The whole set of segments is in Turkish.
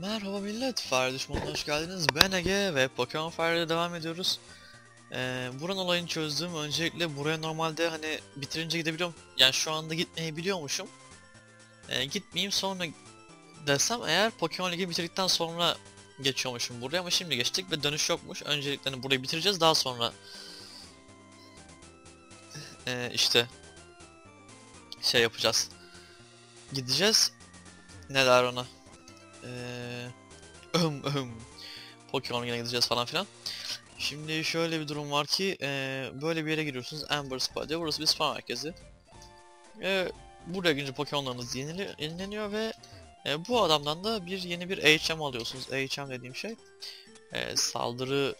Merhaba millet, Fire Düşmanı'na hoş geldiniz. Ben Ege ve Pokemon Fire'de devam ediyoruz. Ee, buranın olayını çözdüm. Öncelikle buraya normalde hani bitirince gidebiliyorum. Yani şu anda gitmeyi biliyormuşum. Ee, gitmeyeyim sonra desem eğer Pokemon Ligi bitirdikten sonra geçiyormuşum buraya ama şimdi geçtik ve dönüş yokmuş. Öncelikle hani burayı bitireceğiz daha sonra ee, işte şey yapacağız. Gideceğiz. Ne der ona? Eee öhüm öhüm Pokemon'a yine gideceğiz falan filan. Şimdi şöyle bir durum var ki eee, böyle bir yere giriyorsunuz Amber Spa diye. Burası bir spa merkezi. Eee buraya girince Pokemon'larınız yenileniyor ve eee, bu adamdan da bir yeni bir HM alıyorsunuz. HM dediğim şey eee, saldırı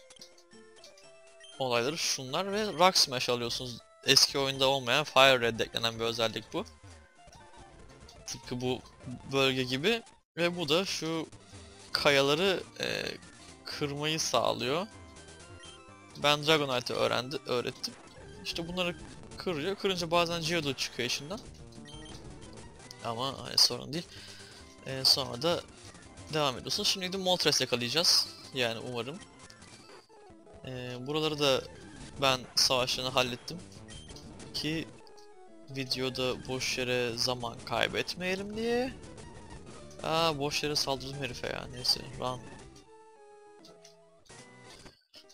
olayları şunlar ve Rock Smash alıyorsunuz. Eski oyunda olmayan Fire Red eklenen bir özellik bu. Tıpkı bu bölge gibi ve bu da şu kayaları e, kırmayı sağlıyor. Ben Dragonite'ı öğrendi, öğrettim. İşte bunları kırıyor. Kırınca bazen Geodude çıkıyor içinden. Ama hani sorun değil. E, sonra da devam ediyorsun. Şimdi de Moltres yakalayacağız. Yani umarım. E, buraları da ben savaşlarını hallettim. Ki videoda boş yere zaman kaybetmeyelim diye. Aa boş yere saldırdım herife ya. Neyse run.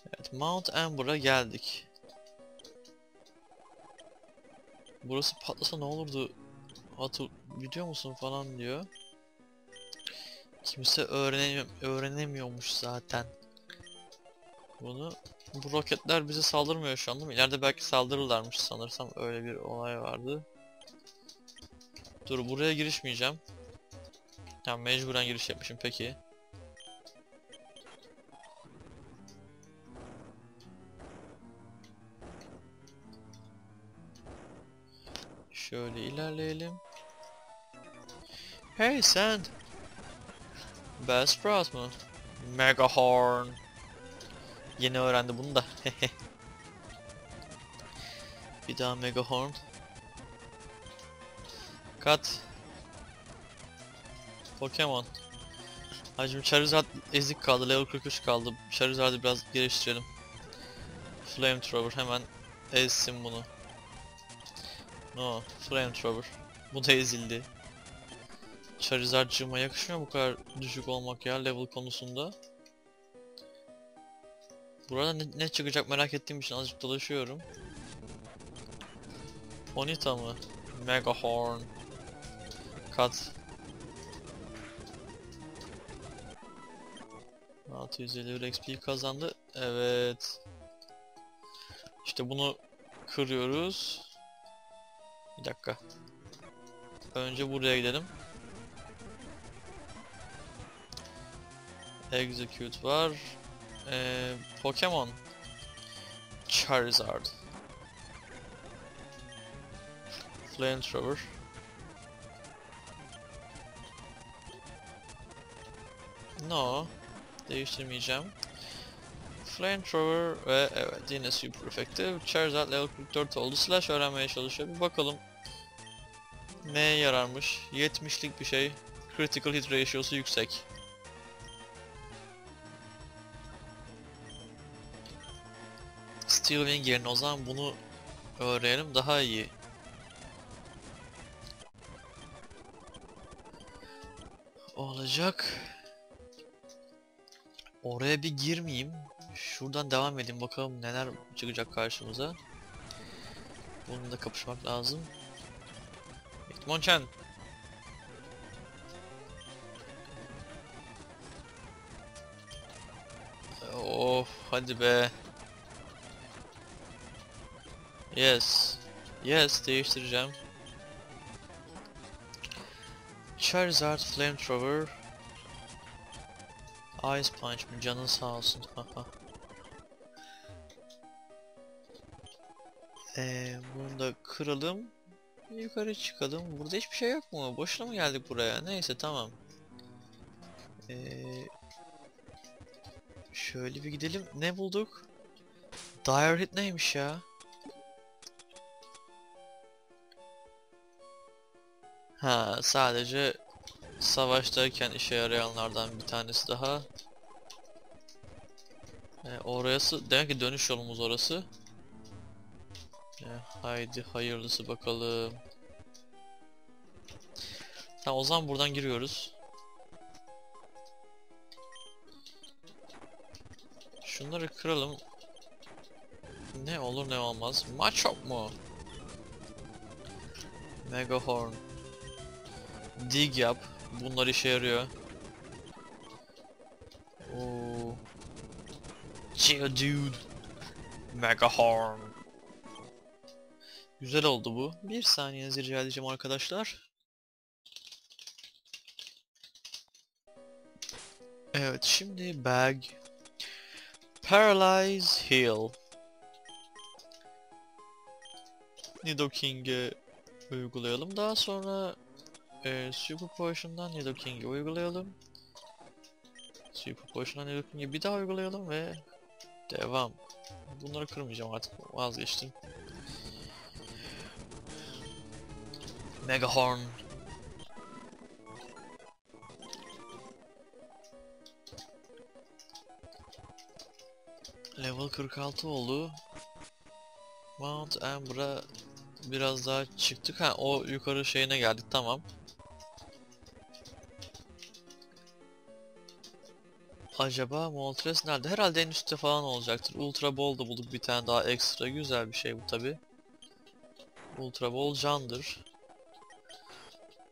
Evet Mount Amber'a geldik. Burası patlasa ne olurdu? Hatır biliyor musun falan diyor. Kimse öğrenemiyor, öğrenemiyormuş zaten. Bunu bu roketler bize saldırmıyor şu anda. İleride belki saldırırlarmış sanırsam öyle bir olay vardı. Dur buraya girişmeyeceğim. Tamam mecburen giriş yapmışım peki. Şöyle ilerleyelim. Hey sen! Bellsprout mu? Megahorn. Yeni öğrendi bunu da. Bir daha Megahorn. Kat. Pokemon. Hacım Charizard ezik kaldı. Level 43 kaldı. Charizard'ı biraz geliştirelim. Flamethrower hemen ezsin bunu. No, Flamethrower. Bu da ezildi. Charizard'cığıma yakışmıyor bu kadar düşük olmak ya level konusunda. Burada ne, ne çıkacak merak ettiğim için azıcık dolaşıyorum. Ponyta mı? Megahorn. Kat. 651 XP kazandı. Evet. İşte bunu kırıyoruz. Bir dakika. Önce buraya gidelim. Execute var. Ee, Pokemon. Charizard. Flamethrower. No. Değiştirmeyeceğim. Flamethrower ve evet yine super effective. Charizard level 44 oldu. Slash öğrenmeye çalışıyor. Bir bakalım. Neye yararmış? 70'lik bir şey. Critical hit ratio'su yüksek. Steel Wing yerine o zaman bunu öğrenelim daha iyi. Olacak. Oraya bir girmeyeyim. Şuradan devam edeyim bakalım neler çıkacak karşımıza. Bununla kapışmak lazım. Hitmonchan. Of hadi be. Yes. Yes değiştireceğim. Charizard Flamethrower Ice Punch mı? Canın sağ olsun. Eee bunu da kıralım. Yukarı çıkalım. Burada hiçbir şey yok mu? Boşuna mı geldik buraya? Neyse tamam. Eee şöyle bir gidelim. Ne bulduk? Dire Hit neymiş ya? Ha sadece savaştayken işe yarayanlardan bir tanesi daha. E, orası demek ki dönüş yolumuz orası. E, haydi hayırlısı bakalım. Tamam o zaman buradan giriyoruz. Şunları kıralım. Ne olur ne olmaz. Machop mu? Megahorn. Dig yap. Bunlar işe yarıyor. Oo. Geodude. Megahorn. Güzel oldu bu. Bir saniyenizi rica edeceğim arkadaşlar. Evet şimdi bag. Paralyze heal. Nidoking'e uygulayalım. Daha sonra e, Super Potion'dan Nidoking'e uygulayalım. Super Potion'dan Nidoking'e bir daha uygulayalım ve devam. Bunları kırmayacağım artık vazgeçtim. Megahorn. Level 46 oldu. Mount Amber'a biraz daha çıktık. Ha o yukarı şeyine geldik tamam. Acaba Moltres nerede? Herhalde en üstte falan olacaktır. Ultra Ball da bulduk bir tane daha ekstra. Güzel bir şey bu tabi. Ultra Ball candır.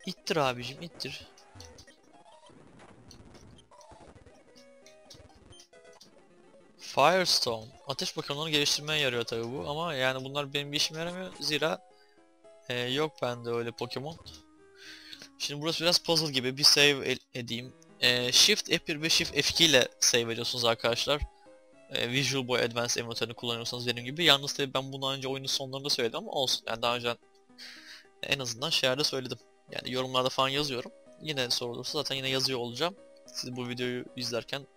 İttir abicim ittir. Firestone. Ateş bakanlığını geliştirmeye yarıyor tabi bu ama yani bunlar benim bir işime yaramıyor. Zira e, yok bende öyle Pokemon. Şimdi burası biraz puzzle gibi bir save edeyim. E, Shift F1 ve Shift F2 ile save ediyorsunuz arkadaşlar. E, Visual Boy Advance emülatörünü kullanıyorsanız benim gibi. Yalnız tabi ben bunu önce oyunun sonlarında söyledim ama olsun. Yani daha önce en azından şeylerde söyledim. Yani yorumlarda falan yazıyorum. Yine sorulursa zaten yine yazıyor olacağım. Siz bu videoyu izlerken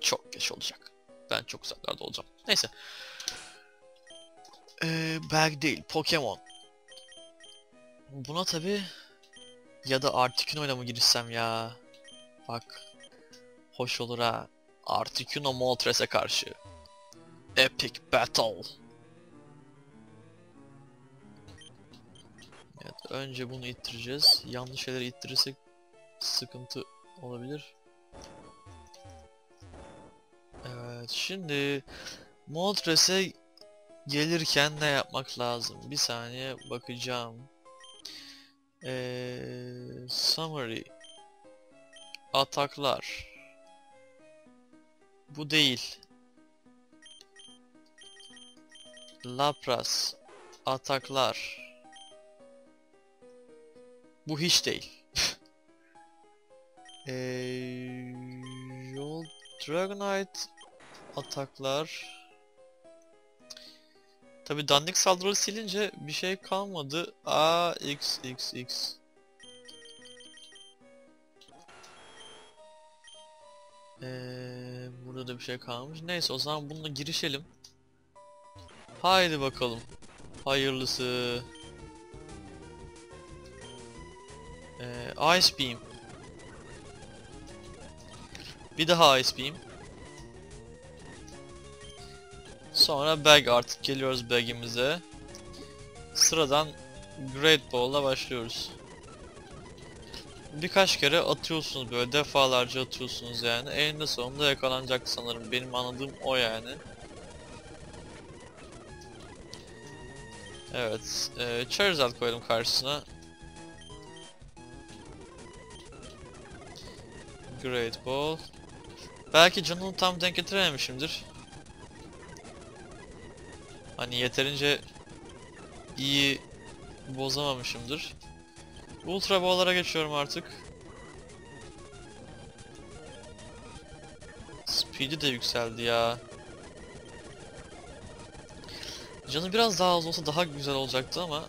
çok geç olacak. Ben çok uzaklarda olacağım. Neyse. Ee, bag değil. Pokemon. Buna tabi ya da Articuno ile mı girişsem ya? Bak. Hoş olur ha. Articuno Moltres'e karşı. Epic Battle. Evet, önce bunu ittireceğiz. Yanlış şeyleri ittirirsek sıkıntı olabilir. Evet, şimdi Moltres'e gelirken ne yapmak lazım? Bir saniye bakacağım. Ee, summary. Ataklar. Bu değil. Lapras. Ataklar. Bu hiç değil. ee, Dragonite ataklar. Tabi dandik saldırıları silince bir şey kalmadı. A X X X. burada da bir şey kalmış. Neyse o zaman bununla girişelim. Haydi bakalım. Hayırlısı. Ee, Ice Beam. Bir daha Ice Beam. Sonra bag artık geliyoruz bag'imize. Sıradan Great Ball'la başlıyoruz. Birkaç kere atıyorsunuz böyle defalarca atıyorsunuz yani. Eninde sonunda yakalanacak sanırım. Benim anladığım o yani. Evet. E, Charizard koydum karşısına. Great Ball. Belki canını tam denk getirememişimdir. Hani yeterince iyi bozamamışımdır. Ultra Ball'lara geçiyorum artık. Speed'i de yükseldi ya. Canı biraz daha az olsa daha güzel olacaktı ama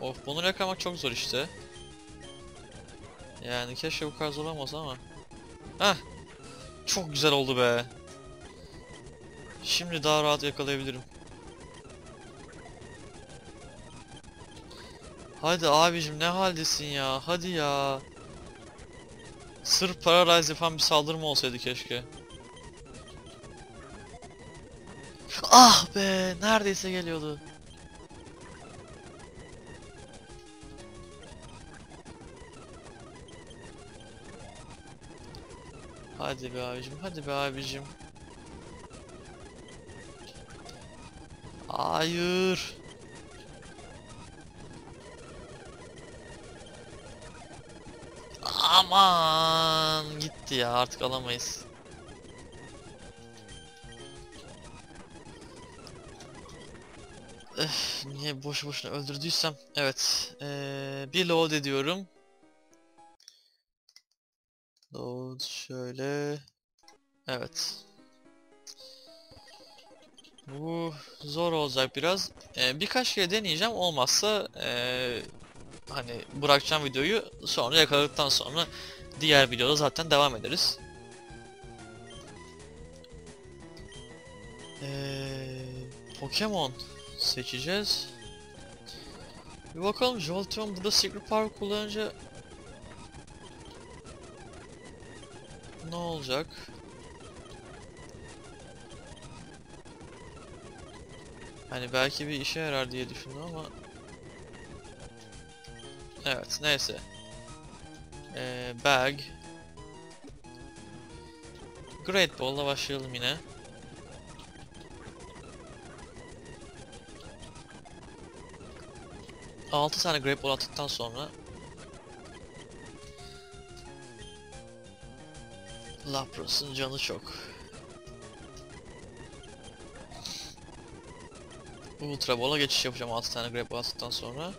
Of bunu yakalamak çok zor işte. Yani keşke bu kadar zor olmasa ama. Heh. Çok güzel oldu be. Şimdi daha rahat yakalayabilirim. Hadi abicim ne haldesin ya? Hadi ya. Sırf paralyze yapan bir saldırı mı olsaydı keşke. Ah be, neredeyse geliyordu. Hadi be abicim, hadi be abicim. Hayır. Aman gitti ya artık alamayız. Öf, niye boşu boşuna öldürdüysem. Evet. Ee, bir load ediyorum. Load şöyle. Evet. Bu zor olacak biraz. Ee, birkaç kere deneyeceğim. Olmazsa ee, hani bırakacağım videoyu. Sonra yakaladıktan sonra diğer videoda zaten devam ederiz. Ee, Pokemon seçeceğiz. Bir bakalım Jolteon burada Secret Power kullanınca ne olacak? Hani belki bir işe yarar diye düşündüm ama Evet neyse. Ee, Bag. Great Ball'la başlayalım yine. Altı tane Great Ball attıktan sonra Lapras'ın canı çok. Ultra Ball'a geçiş yapacağım 6 tane Great Ball attıktan sonra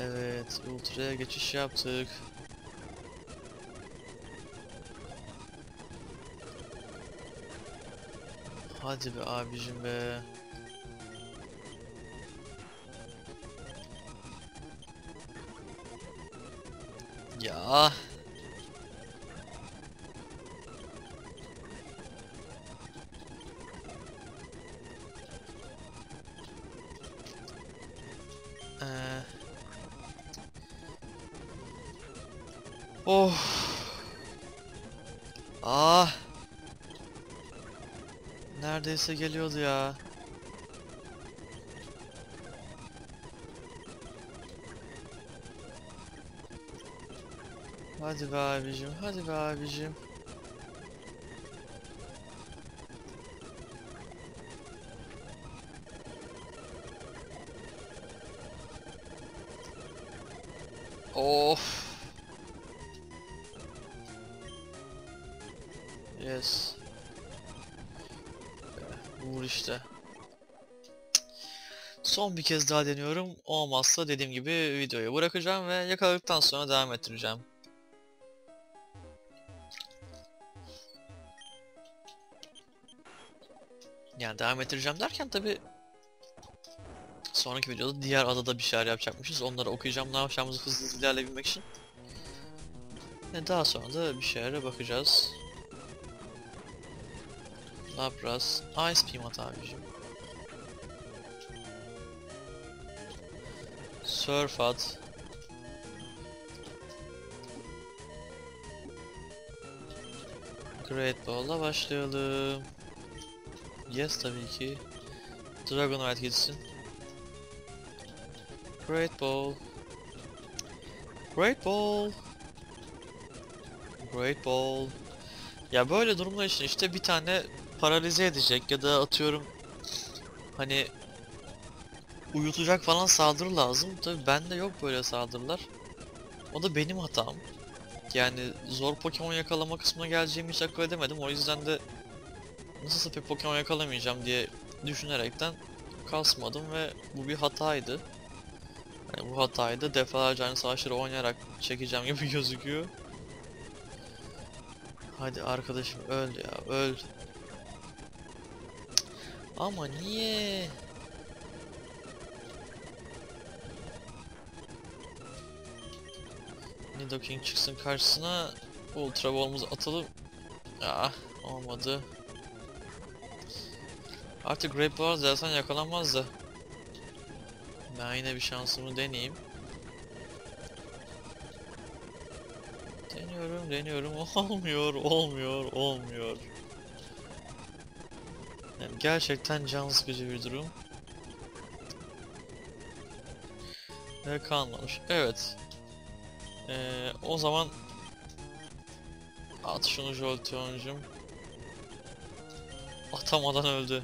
Evet, Ultra'ya geçiş yaptık. Hadi be abicim be. Ya. Ah. Neredeyse geliyordu ya. Hadi be abicim, hadi be abicim. Of. Yes. Vur işte. Son bir kez daha deniyorum. Olmazsa dediğim gibi videoyu bırakacağım ve yakaladıktan sonra devam ettireceğim. Yani devam ettireceğim derken tabi sonraki videoda diğer adada bir şeyler yapacakmışız. Onları okuyacağım ne yapacağımızı hızlı hızlı ilerleyebilmek için. Ve daha sonra da bir şeylere bakacağız. Lapras, Ice Beam at abicim. Surf at. Great Ball'la başlayalım. Yes tabii ki. Dragonite gitsin. Great Ball. Great Ball. Great Ball. Ya böyle durumlar için işte bir tane paralize edecek ya da atıyorum hani uyutacak falan saldırı lazım. Tabi bende yok böyle saldırılar. O da benim hatam. Yani zor Pokemon yakalama kısmına geleceğimi hiç akıl edemedim. O yüzden de nasılsa pek Pokemon yakalamayacağım diye düşünerekten kasmadım ve bu bir hataydı. Yani bu hatayı da defalarca aynı savaşları oynayarak çekeceğim gibi gözüküyor. Hadi arkadaşım öl ya öl. Ama niye? Nidoking çıksın karşısına. Ultra Ball'umuzu atalım. Ah olmadı. Artık Grape var zaten yakalanmaz da. Ben yine bir şansımı deneyeyim. Deniyorum, deniyorum. Olmuyor, olmuyor, olmuyor. Yani gerçekten can sıkıcı bir durum. Ve kalmamış. Evet. Ee, o zaman at şunu Jolteon'cum. Atamadan öldü.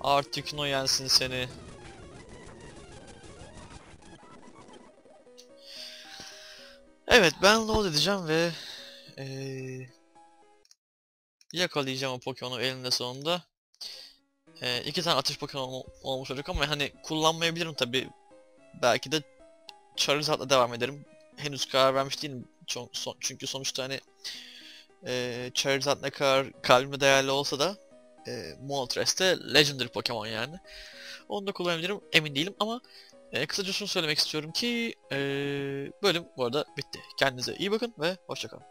Artık no yensin seni. Evet ben load edeceğim ve eee yakalayacağım o Pokemon'u elinde sonunda. Eee iki tane Pokemon ol- olmuş olacak ama hani kullanmayabilirim tabi. Belki de Charizard'la devam ederim. Henüz karar vermiş değilim. Ço- son- çünkü sonuçta hani eee Charizard ne kadar kalbime değerli olsa da eee Moltres Legendary Pokemon yani. Onu da kullanabilirim emin değilim ama e, kısaca şunu söylemek istiyorum ki e, bölüm bu arada bitti. Kendinize iyi bakın ve hoşçakalın.